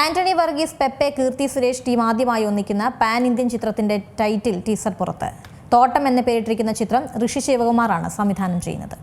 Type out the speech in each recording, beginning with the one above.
Antony Varghese Pepe Keerthy Suresh team ആദ്യമായി ഒന്നിക്കുന്ന pan Indian ചിത്രത്തിന്റെ ടൈറ്റിൽ ടീസർ പുറത്ത്. തോട്ടം എന്ന് പേരിട്ടിരിക്കുന്ന ചിത്രം ഋഷി ശിവകുമാറാണ് സംവിധാനം ചെയ്യുന്നത്.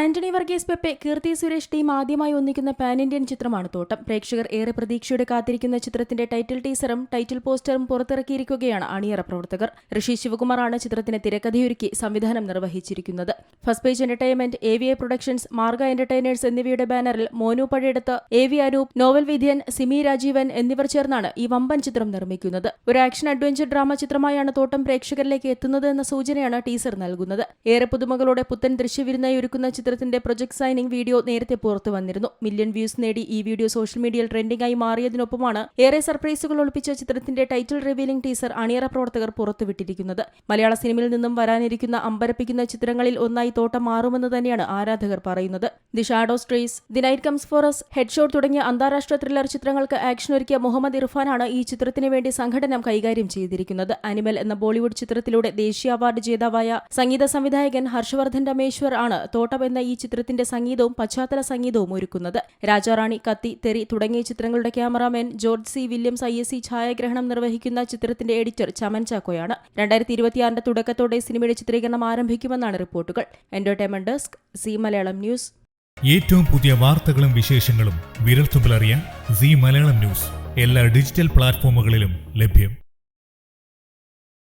ആന്റണി വർഗീസ് പെപ്പെ കീർത്തി സുരേഷ് ടീം ആദ്യമായി ഒന്നിക്കുന്ന പാൻ ഇന്ത്യൻ ചിത്രമാണ് തോട്ടം. പ്രേക്ഷകർ ഏറെ പ്രതീക്ഷയോടെ കാത്തിരിക്കുന്ന ചിത്രത്തിന്റെ ടൈറ്റിൽ ടീസറും ടൈറ്റിൽ പോസ്റ്ററും പുറത്തിറക്കിയിരിക്കുകയാണ് അണിയറ പ്രവർത്തകർ. ഋഷി ശിവകുമാറാണ് ചിത്രത്തിന് തിരക്കഥയൊരുക്കി സംവിധാനം നിർവഹിച്ചിരിക്കുന്നത്. First page entertainment A V I productions Marga entertainers എന്നിവയുടെ ബാനറിൽ Monu Pazhayeduth A V Anoop novel വിധിയൻ Simi Rajeevan എന്നിവർ ചേർന്നാണ് ഈ വമ്പൻ ചിത്രം നിർമ്മിക്കുന്നത്. ഒരു ആക്ഷൻ അഡ്വഞ്ചർ ഡ്രാമ ചിത്രമായാണ് തോട്ടം പ്രേക്ഷകരിലേക്ക് എത്തുന്നത് എന്ന സൂചനയാണ് ടീസർ നൽകുന്നത്. ഏറെ പുതുമകളോടെ പുത്തൻ ദൃശ്യവിരുന്നായി ഒരുക്കുന്ന ചിത്രത്തിന്റെ പ്രൊജക്ട് സൈനിങ് വീഡിയോ നേരത്തെ പുറത്തു വന്നിരുന്നു. മില്യൺ വ്യൂസ് നേടി ഈ വീഡിയോ സോഷ്യൽ മീഡിയയിൽ ട്രെൻഡിംഗ് ആയി മാറിയതിനൊപ്പമാണ് ഏറെ സർപ്രൈസുകൾ ഒളിപ്പിച്ച ചിത്രത്തിന്റെ ടൈറ്റിൽ റിവീലിംഗ് ടീസർ അണിയറ പ്രവർത്തകർ പുറത്തുവിട്ടിരിക്കുന്നത്. മലയാള സിനിമയിൽ നിന്നും വരാനിരിക്കുന്ന അമ്പരപ്പിക്കുന്ന ചിത്രങ്ങളിൽ ഒന്നായി തോട്ടം മാറുമെന്ന് തന്നെയാണ് ആരാധകർ പറയുന്നത്. The shadow strays the night comes for us head shot തുടങ്ങിയ അന്താരാഷ്ട്ര ത്രില്ലർ ചിത്രങ്ങൾക്ക് ആക്ഷൻ ഒരുക്കിയ മുഹമ്മദ് ഇർഫാനാണ് ഈ ചിത്രത്തിന് വേണ്ടി സംഘടന കൈകാര്യം ചെയ്തിരിക്കുന്നത്. അനിമൽ എന്ന ബോളിവുഡ് ചിത്രത്തിലൂടെ ദേശീയ അവാർഡ് ജേതാവായ സംഗീത സംവിധായകൻ ഹർഷവർദ്ധൻ രമേശ്വർ ആണ് തോട്ടം എന്ന ഈ ചിത്രത്തിന്റെ സംഗീതവും പശ്ചാത്തല സംഗീതവും ഒരുക്കുന്നത്. രാജാറാണി കത്തി തെറി തുടങ്ങിയ ചിത്രങ്ങളുടെ cameraman George C. Williams I. S. C. ഛായാഗ്രഹണം നിർവഹിക്കുന്ന ചിത്രത്തിന്റെ എഡിറ്റർ ചമൻ ചാക്കോയാണ്. രണ്ടായിരത്തി ഇരുപത്തിയാറിന്റെ തുടക്കത്തോടെ സിനിമയുടെ ചിത്രീകരണം ആരംഭിക്കുമെന്നാണ് റിപ്പോർട്ടുകൾ. Entertainment desk Zee Malayalam news ഏറ്റവും പുതിയ വാർത്തകളും വിശേഷങ്ങളും വിരൽത്തുമ്പിലറിയാൻ സി മലയാളം ന്യൂസ് എല്ലാ ഡിജിറ്റൽ പ്ലാറ്റ്ഫോമുകളിലും ലഭ്യം.